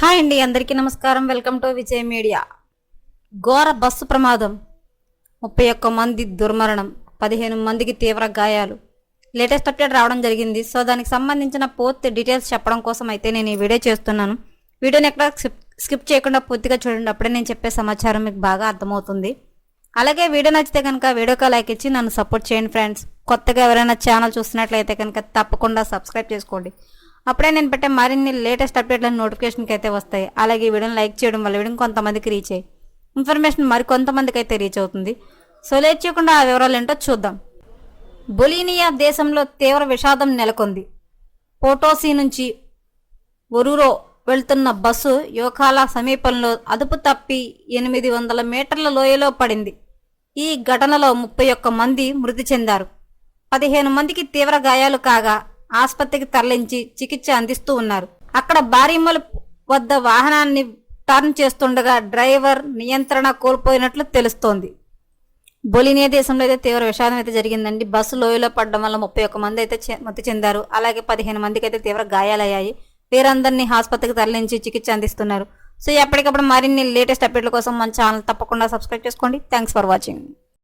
Hi అండి అందరికీ నమస్కారం. Welcome to Vijay media. ఘోర బస్సు ప్రమాదం ముప్పై ఒక్క మంది దుర్మరణం పదిహేను మందికి తీవ్ర గాయాలు. లేటెస్ట్ అప్డేట్ రావడం జరిగింది. సో దానికి సంబంధించిన పూర్తి డీటెయిల్స్ చెప్పడం కోసం అయితే నేను ఈ వీడియో చేస్తున్నాను. వీడియోని ఎక్కడ స్కిప్ స్కిప్ చేయకుండా పూర్తిగా చూడండి. అప్పుడే నేను చెప్పే సమాచారం మీకు బాగా అర్థమవుతుంది. అలాగే వీడియో నచ్చితే కనుక వీడియోకి లైక్ ఇచ్చి నన్ను సపోర్ట్ చేయండి ఫ్రెండ్స్. కొత్తగా ఎవరైనా ఛానల్ చూస్తున్నట్లయితే కనుక తప్పకుండా సబ్స్క్రైబ్ చేసుకోండి. అప్పుడే నేను పెట్టే మరిన్ని లేటెస్ట్ అప్డేట్లను నోటిఫికేషన్కి అయితే వస్తాయి. అలాగే ఈ వీడియోని లైక్ చేయడం వల్ల వీడియో కొంతమందికి రీచ్ అయ్యి ఇన్ఫర్మేషన్ మరి కొంతమందికి అయితే రీచ్ అవుతుంది. సో లేట్ చేయకుండా ఆ వివరాలు ఏంటో చూద్దాం. బొలీనియా దేశంలో తీవ్ర విషాదం నెలకొంది. పోటోసీ నుంచి ఒరూరో వెళ్తున్న బస్సు యోకాల సమీపంలో అదుపు తప్పి ఎనిమిది వందల మీటర్ల లోయలో పడింది. ఈ ఘటనలో ముప్పై ఒక్క మంది మృతి చెందారు. పదిహేను మందికి తీవ్ర గాయాలు కాగా ఆసుపత్రికి తరలించి చికిత్స అందిస్తూ ఉన్నారు. అక్కడ బారిమల్ వద్ద వాహనాన్ని టర్న్ చేస్తుండగా డ్రైవర్ నియంత్రణ కోల్పోయినట్లు తెలుస్తోంది. బొలినియా దేశంలో అయితే తీవ్ర విషాదం అయితే జరిగిందండి. బస్సు లోయలో పడడం వల్ల ముప్పై ఒక్క మంది అయితే మృతి చెందారు. అలాగే పదిహేను మందికి అయితే తీవ్ర గాయాలయ్యాయి. వీరందరినీ ఆసుపత్రికి తరలించి చికిత్స అందిస్తున్నారు. సో ఎప్పటికప్పుడు మరిన్ని లేటెస్ట్ అప్డేట్ల కోసం మన ఛానల్ తప్పకుండా సబ్స్క్రైబ్ చేసుకోండి. Thanks for watching.